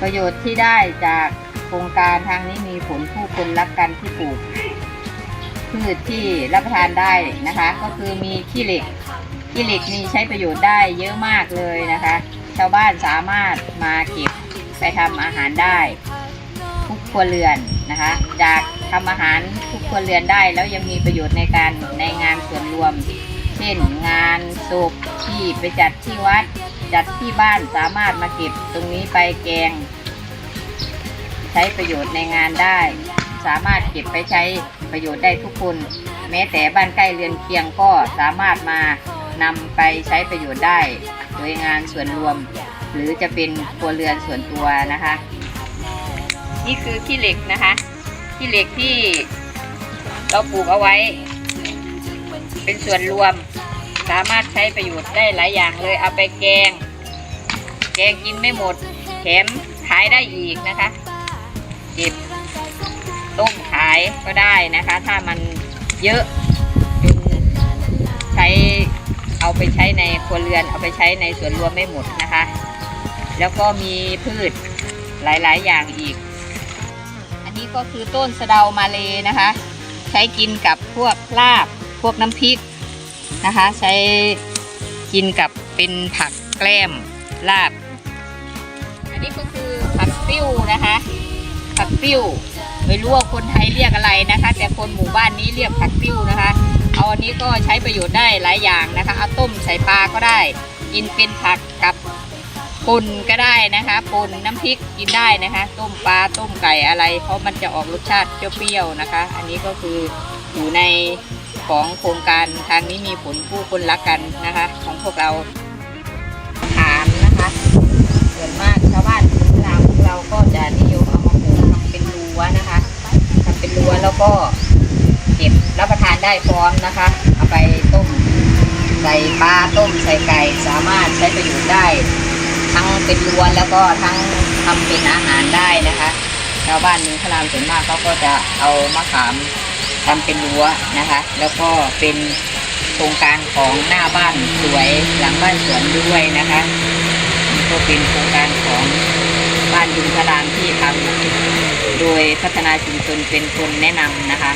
ประโยชน์ที่ได้จากโครงการทางนี้มีผลผู้คนรักกันที่ปลูกพืชที่รับประทานได้นะคะ ก็คือมีขี้เหล็กขี้เหล็กมีใช้ประโยชน์ได้เยอะมากเลยนะคะ ชาวบ้านสามารถมาเก็บไปทำอาหารได้ ทุกครัวเรือนนะคะ จากทำอาหารทุกครัวเรือนได้ แล้วยังมีประโยชน์ในการในงานส่วนรวม เช่นงานศพที่ไปจัดที่วัด จัดที่บ้านสามารถมาเก็บตรงนี้ไปแกง ใช้ประโยชน์ในงานได้ สามารถเก็บไปใช้ประโยชน์ได้ทุกคน แม้แต่บ้านใกล้เรือนเคียงก็สามารถมานำไปใช้ประโยชน์ได้ โดยงานส่วนรวม หรือจะเป็นครัวเรือนส่วนตัวนะคะ นี่คือขี้เหล็กนะคะขี้เหล็กที่เราปลูกเอาไว้ เป็นส่วนรวม สามารถใช้ประโยชน์ได้หลายอย่างเลยเอาไปแกง แกงกินไม่หมดแถมขายได้อีกนะคะเก็บต้มขายก็ได้นะคะ ถ้ามันเยอะจนใช้เอาไปใช้ในครัวเรือน เอาไปใช้ในส่วนรวมไม่หมดนะคะ แล้วก็มีพืชหลายๆ อย่างอีก อันนี้ก็คือต้นสะเดามาเลนะคะ ใช้กินกับพวกลาบ พวกน้ำพริกนะคะ ใช้กินกับเป็นผักแกล้มลาบ อันนี้ก็คือผักติ้วนะคะ ผักติ้วไม่รู้ว่าคนไทยเรียกอะไรนะคะ แต่คนหมู่บ้านนี้เรียกผักติ้วนะคะ เอาอันนี้ก็ใช้ประโยชน์ได้หลายอย่างนะคะเอาต้มใส่ปลาก็ได้ กินเป็นผักกับป่นก็ได้นะคะป่นน้ำพริกกินได้นะคะ ต้มปลาต้มไก่อะไร เพราะมันจะออกรสชาติเปรี้ยวๆนะคะ อันนี้ก็คืออยู่ใน ของโครงการทางนี้มีผลผู้คนรักกันนะคะ ของพวกเราถามนะคะส่วนมากชาวบ้านเราเราก็จะนิยมเอามาปลูกทำเป็นรั้วนะคะทำเป็นรั้วแล้วก็เก็บรับประทานได้พร้อมนะคะ เอาไปต้มใส่ปลาต้มใส่ไก่สามารถใช้ประโยชน์ได้ ทั้งเป็นรั้วแล้วก็ทั้งทำเป็นอาหารได้นะคะ ชาวบ้านมือพรามส่วนมากเขาก็จะเอามะขาม ทำเป็นรั้วนะคะ แล้วก็เป็นโครงการของหน้าบ้านสวยหลังบ้านสวนด้วยนะคะนี่ก็เป็นโครงการของบ้านยุงพระรามที่ทำโดยพัฒนาชุมชนเป็นคนแนะนำนะคะ